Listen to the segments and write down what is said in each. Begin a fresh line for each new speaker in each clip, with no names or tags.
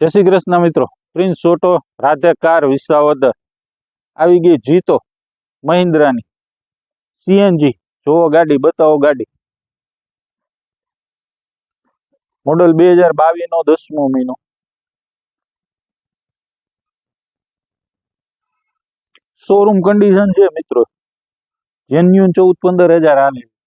જય શ્રી કૃષ્ણ મિત્રો. Prince સોટો Radhe car Visavadar. આવી ગઈ જીતો મહિન્દ્રાની. સીએનજી. જોવો ગાડી, બતાવો ગાડી. મોડલ બે હજાર બાવીસ નો દસમો મહિનો. શોરૂમ કન્ડિશન છે મિત્રો. જેન્યુન ચૌદ પંદર હજાર હાલે.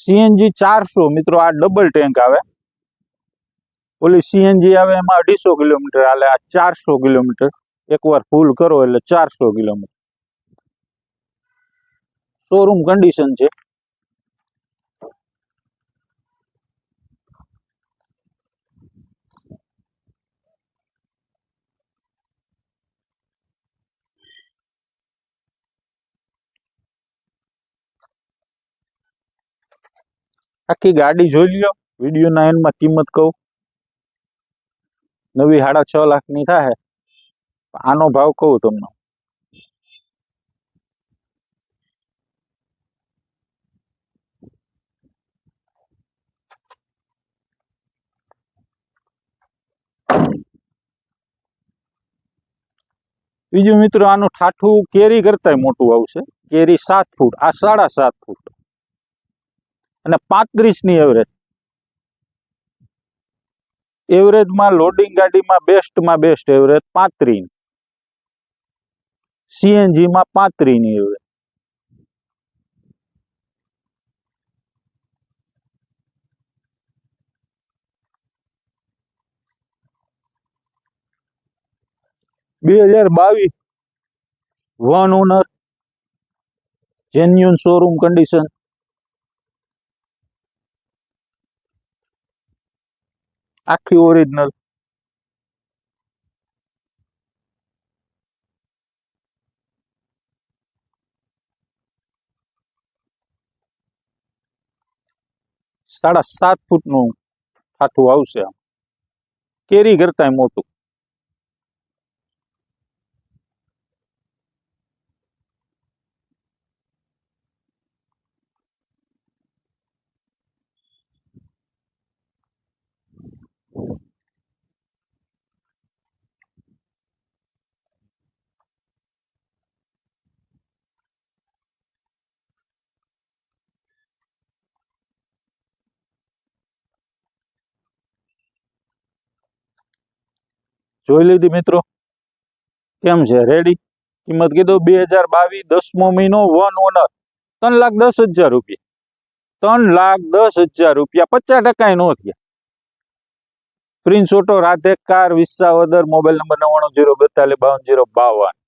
સીએનજી ચારસો, મિત્રો આ ડબલ ટેન્ક આવે. ઓલી સીએનજી આવે એમાં અઢીસો કિલોમીટર હાલે આ ચારસો કિલોમીટર. એકવાર ફૂલ કરો એટલે ચારસો કિલોમીટર. શોરૂમ કન્ડિશન છે. આખી ગાડી જોઈ લ્યો. વિડીયોના એન્ડમાં કિંમત કહું. નવી સાડા છ લાખની થાય. આનો ભાવ કહું તમને. બીજું મિત્રો, આનું ઠાઠું કેરી કરતાંય મોટું આવશે. કેરી સાત ફૂટ, આ સાડા સાત ફૂટ. અને પાંત્રીસની એવરેજ એવરેજમાં લોડિંગ ગાડીમાં બેસ્ટમાં બેસ્ટ એવરેજ પાંત્રીસ. સીએનજીમાં પાંત્રીસની એવરેજ બે હજાર બાવીસ one owner genuine showroom condition આખી ઓરિજિનલ સાડા સાત ફૂટનું ઠાઠું આવશે આમ. કેરી કરતા મોટું. જોઈ લીધી મિત્રો? કેમ છે? રેડી કિંમત કીધું બે હજાર બાવીસ, દસમો મહિનો વન ઓનર ત્રણ લાખ દસ હજાર રૂપિયા. ત્રણ લાખ દસ હજાર રૂપિયા. પચાસ ટકા નો થયા. Prince auto Radhe car, Visavadar mobile number નવ્વાણું, જીરો બેતાલીસ, બાવન, જીરો બાવન.